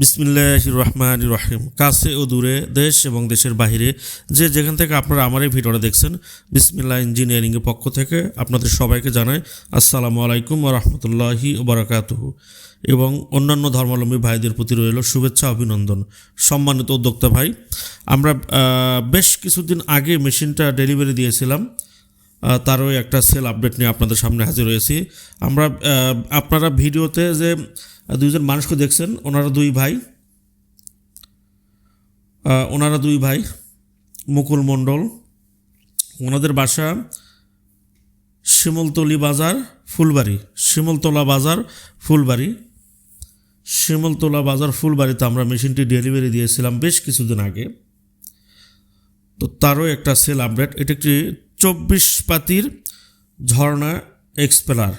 বিসমিল্লাহ রহমান রহিম কাছে ও দূরে দেশ এবং দেশের বাইরে যে যেখান থেকে আপনারা আমার এই ভিডিওটা দেখছেন, বিসমিল্লাহ ইঞ্জিনিয়ারিংয়ের পক্ষ থেকে আপনাদের সবাইকে জানাই আসসালামু আলাইকুম রহমতুল্লাহি ওবরাকাতুহু এবং অন্যান্য ধর্মাবলম্বী ভাইদের প্রতি রইল শুভেচ্ছা, অভিনন্দন। সম্মানিত উদ্যোক্তা ভাই, আমরা বেশ কিছুদিন আগে মেশিনটা ডেলিভারি দিয়েছিলাম। তারও একটা সেল আপডেট নিয়ে আপনাদের সামনে হাজির হয়েছি। আমরা আপনারা ভিডিওতে যে দুইজন মানুষকে দেখছেন, ওনারা দুই ভাই। ওনারা দুই ভাই, মুকুল মণ্ডল, ওনাদের বাসা শিমলতলি বাজার, ফুলবাড়ি। শিমলতলা বাজার, ফুলবাড়ি। শিমলতলা বাজার, ফুলবাড়িতে আমরা মেশিনটি ডেলিভারি দিয়েছিলাম বেশ কিছুদিন আগে। তো তারও একটা সেল আপডেট। এটা একটি চব্বিশ পাতির ঝর্ণা এক্সপ্লার।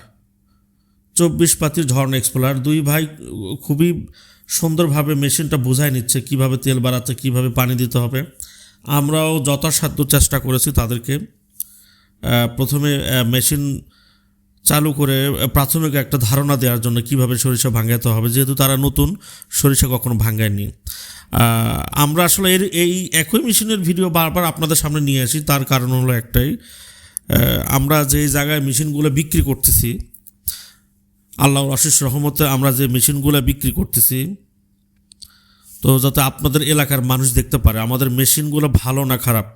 চব্বিশ পাতির ঝর্ণা এক্সপ্লার। দুই ভাই খুবই সুন্দরভাবে মেশিনটা বোঝাই নিচ্ছে, কীভাবে তেল বাড়াচ্ছে, কীভাবে পানি দিতে হবে। আমরাও যথাসাধ্য চেষ্টা করেছি তাদেরকে প্রথমে মেশিন চালু করে প্রাথমিক একটা ধারণা দেওয়ার জন্য কীভাবে সরিষা ভাঙাতে হবে, যেহেতু তারা নতুন, সরিষা কখনো ভাঙায়নি। আমরা আসলে এর, এই একই মেশিনের ভিডিও বারবার আপনাদের সামনে নিয়ে আসি, তার কারণ হলো একটাই। আমরা যে জায়গায় মেশিনগুলো বিক্রি করতেছি, আল্লাহর অশেষ রহমতে আমরা যে মেশিনগুলো বিক্রি করতেছি, তো যাতে আপনাদের এলাকার মানুষ দেখতে পারে, আমাদের মেশিনগুলো ভালো না খারাপ।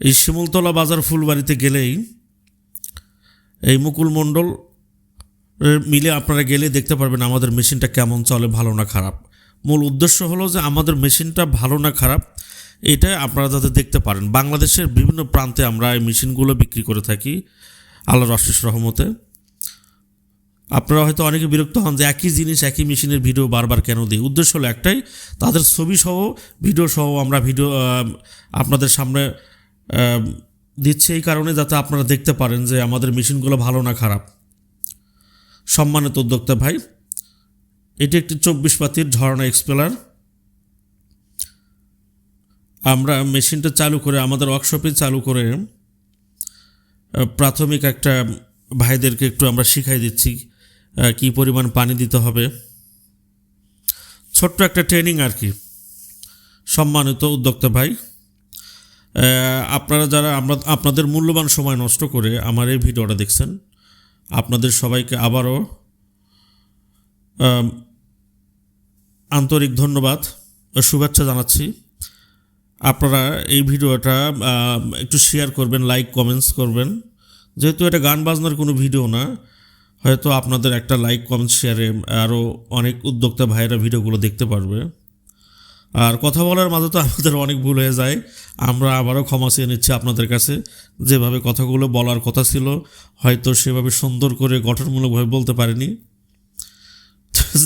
এই শিমুলতলা বাজার ফুলবাড়িতে গেলেই এই মুকুল মণ্ডল মিলে আপনারা গেলে দেখতে পারবেন আমাদের মেশিনটা কেমন চলে, ভালো না খারাপ। মূল উদ্দেশ্য হলো যে আমাদের মেশিনটা ভালো না খারাপ, এটা আপনারা যাতে দেখতে পারেন। বাংলাদেশের বিভিন্ন প্রান্তে আমরা এই মেশিনগুলো বিক্রি করে থাকি, আল্লাহর অশেষ রহমতে। আপনারা হয়তো অনেকে বিরক্ত হন যে একই জিনিস, একই মেশিনের ভিডিও বারবার কেন দিই? উদ্দেশ্য হলো একটাই, তাদের ছবি সহ ভিডিও সহ আমরা ভিডিও আপনাদের সামনে দিচ্ছে এই কারণে যাতে আপনারা দেখতে পারেন যে আমাদের মেশিনগুলো ভালো না খারাপ। সম্মানিত উদ্যোক্তা ভাই, এটি একটি চব্বিশ পাতির ঝর্ণা এক্সপেলার। আমরা মেশিনটা চালু করে, আমাদের ওয়ার্কশপে চালু করে প্রাথমিক একটা ভাইদেরকে একটু আমরা শিখাই দিচ্ছি কী পরিমাণ পানি দিতে হবে। ছোট্ট একটা ট্রেনিং আর কি। সম্মানিত উদ্যোক্তা ভাই আপনারা যারা আপনাদের মূল্যবান সময় নষ্ট করে আমার এই ভিডিওটা দেখছেন, আপনাদের সবাইকে আবারও আন্তরিক ধন্যবাদ শুভেচ্ছা জানাচ্ছি। আপনারা এই ভিডিওটা একটু শেয়ার করবেন লাইক কমেন্টস করবেন। যেহেতু এটা গান বাজনার কোনো ভিডিও না, হয়তো আপনাদের একটা লাইক কমেন্টস শেয়ারে আরও অনেক উদ্যোক্তা ভাইয়েরা ভিডিওগুলো দেখতে পারবে। আর কথা বলার মাঝে তো আমাদের অনেক ভুল হয়ে যায়। আমরা আবারও ক্ষমা চেয়ে নিচ্ছি আপনাদের কাছে। যেভাবে কথাগুলো বলার কথা ছিল, হয়তো সেভাবে সুন্দর করে গঠনমূলকভাবে বলতে পারিনি।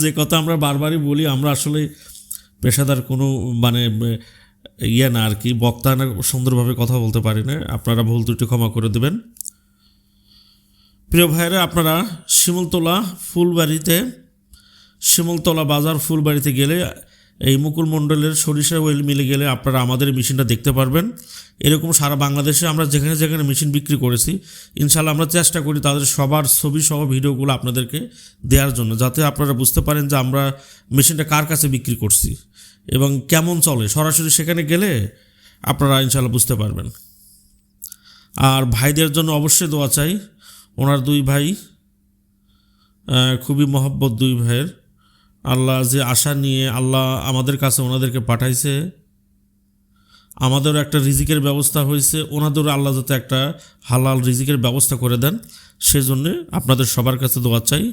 যে কথা আমরা বারবারই বলি, আমরা আসলে পেশাদার কোনো মানে ইয়ে না আর কি, বক্তা না, সুন্দরভাবে কথা বলতে পারি না। আপনারা ভুল ত্রুটি ক্ষমা করে দেবেন। প্রিয় ভাইয়েরা, আপনারা শিমুলতলা ফুলবাড়িতে, শিমুলতলা বাজার ফুলবাড়িতে গেলে এই মুকুল মণ্ডলের সরিষা ওয়েল মিলে গেলে আপনারা আমাদের মেশিনটা দেখতে পারবেন। এরকম সারা বাংলাদেশে আমরা যেখানে যেখানে মেশিন বিক্রি করেছি ইনশাল্লাহ আমরা চেষ্টা করি তাদের সবার ছবি সহ ভিডিওগুলো আপনাদেরকে দেওয়ার জন্য, যাতে আপনারা বুঝতে পারেন যে আমরা মেশিনটা কার কাছে বিক্রি করছি এবং কেমন চলে। সরাসরি সেখানে গেলে আপনারা ইনশাল্লাহ বুঝতে পারবেন। আর ভাইদের জন্য অবশ্যই দোয়া চাই। ওনার দুই ভাই খুবই মহব্বত দুই ভাইয়ের। আল্লাহ যে আশা নিয়ে আল্লাহ আমাদের কাছে ওনাদেরকে পাঠাইছে, আমাদেরও একটা রিজিকের ব্যবস্থা হয়েছে, ওনাদেরও আল্লাহ যাতে একটা হালাল রিজিকের ব্যবস্থা করে দেন। সেজন্যে আপনাদের সবার কাছে দোয়া চাই।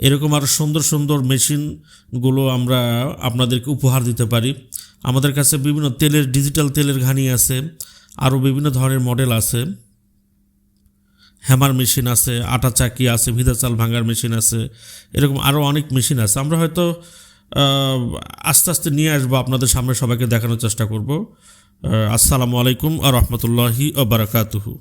এরকম আরও সুন্দর সুন্দর মেশিনগুলো আমরা আপনাদেরকে উপহার দিতে পারি। আমাদের কাছে বিভিন্ন তেলের, ডিজিটাল তেলের ঘানি আছে আরও বিভিন্ন ধরনের মডেল আছে। হ্যামার মেশিন আছে, আটা চাকি আছে, ভিদা চাল ভাঙার মেশিন আছে, এরকম আরও অনেক মেশিন আছে। আমরা হয়তো আস্তে আস্তে নিয়ে আসব, আপনাদের সামনে সবাইকে দেখানোর চেষ্টা করব। আসসালামু আলাইকুম আ রহমতুল্লাহি ও বারাকাতুহু।